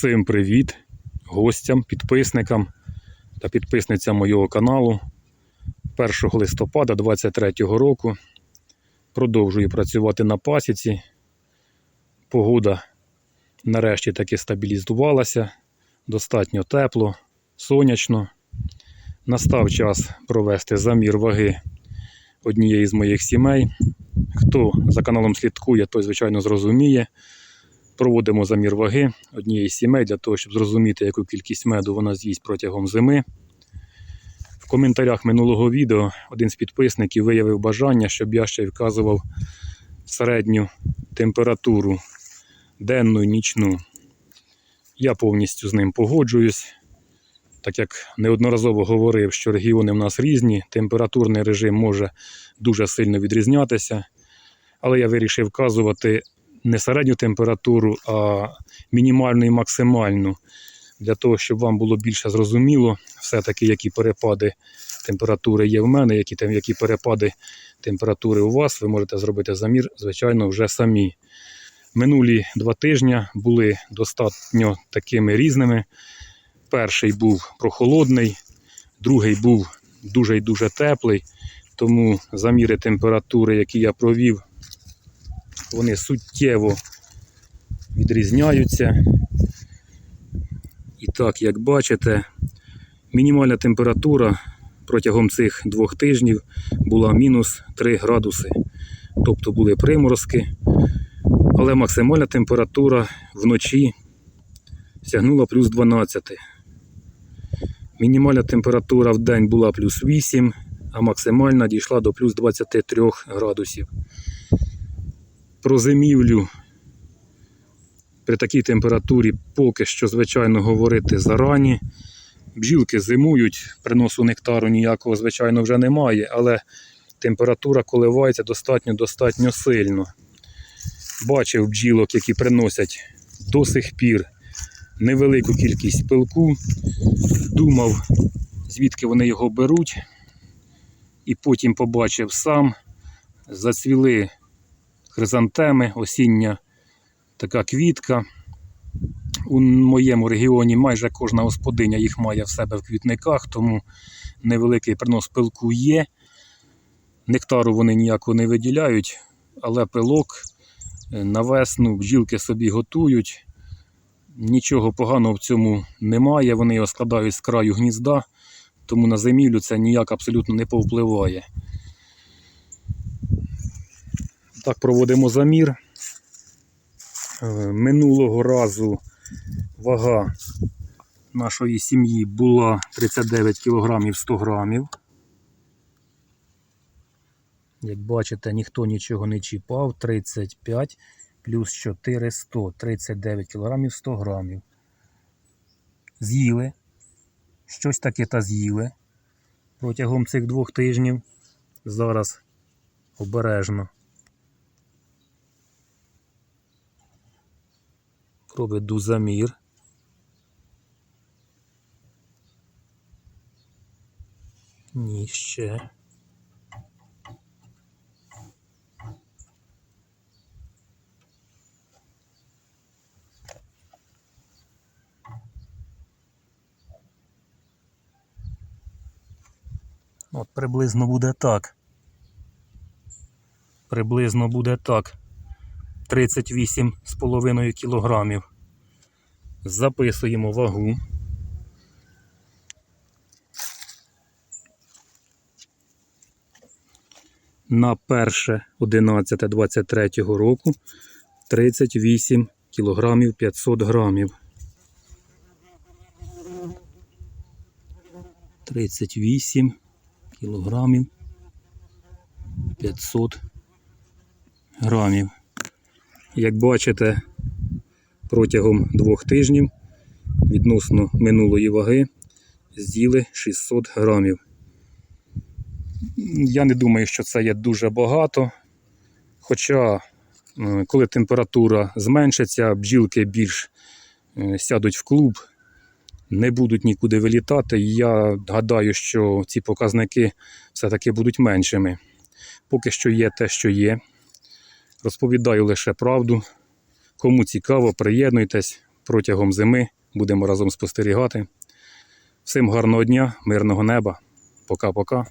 Всім привіт гостям, підписникам та підписницям моєго каналу. 1 листопада 2023 року продовжую працювати на пасіці. Погода нарешті таки стабілізувалася, достатньо тепло, сонячно. Настав час провести замір ваги однієї з моїх сімей. Хто за каналом слідкує, той, звичайно, зрозуміє. Проводимо замір ваги однієї сімей для того, щоб зрозуміти, яку кількість меду вона з'їсть протягом зими. В коментарях минулого відео один з підписників виявив бажання, щоб я ще вказував середню температуру денну і нічну. Я повністю з ним погоджуюсь. Так як неодноразово говорив, що регіони в нас різні, температурний режим може дуже сильно відрізнятися. Але я вирішив вказувати не середню температуру, а мінімальну і максимальну, для того, щоб вам було більше зрозуміло, все-таки які перепади температури є в мене, які, які перепади температури у вас, ви можете зробити замір, звичайно, вже самі. Минулі два тижні були достатньо такими різними. Перший був прохолодний, другий був дуже і дуже теплий, тому заміри температури, які я провів, вони суттєво відрізняються. І так, як бачите, мінімальна температура протягом цих двох тижнів була мінус 3 градуси. Тобто були приморозки, але максимальна температура вночі сягнула плюс 12. Мінімальна температура в день була плюс 8, а максимальна дійшла до плюс 23 градусів про зимівлю при такій температурі поки що, звичайно, говорити зарані. Бджілки зимують, приносу нектару ніякого, звичайно, вже немає, але температура коливається достатньо-достатньо сильно. Бачив бджілок, які приносять до сих пір невелику кількість пилку. Думав, звідки вони його беруть. І потім побачив сам, зацвіли хризантеми, осіння така квітка. У моєму регіоні майже кожна господиня їх має в себе в квітниках, тому невеликий принос пилку є. Нектару вони ніякого не виділяють, але пилок е, на весну бджілки собі готують. Нічого поганого в цьому немає, вони його складають з краю гнізда, тому на зимівлю це ніяк абсолютно не повпливає. Так, проводимо замір. Е, Минулого разу вага нашої сім'ї була 39 кг 100 грамів. Як бачите, ніхто нічого не чіпав. 35 плюс 4 100, 39 кг 100 грамів. З'їли. Щось таке та з'їли протягом цих двох тижнів. Зараз обережно. Проведу замір. Ні, ще. От приблизно буде так. Приблизно буде так. 38,5 кілограмів. Записуємо вагу. На 1.11.23 року 38 кілограмів 500 грамів. 38 кілограмів 500 грамів. Як бачите, протягом двох тижнів відносно минулої ваги з'їли 600 грамів. Я не думаю, що це є дуже багато. Хоча, е, коли температура зменшиться, бджілки більш е, сядуть в клуб, не будуть нікуди вилітати. І Я гадаю, що ці показники все-таки будуть меншими. Поки що є те, що є. Розповідаю лише правду. Кому цікаво, приєднуйтесь, протягом зими. Будемо разом спостерігати. Всім гарного дня, мирного неба. Пока-пока.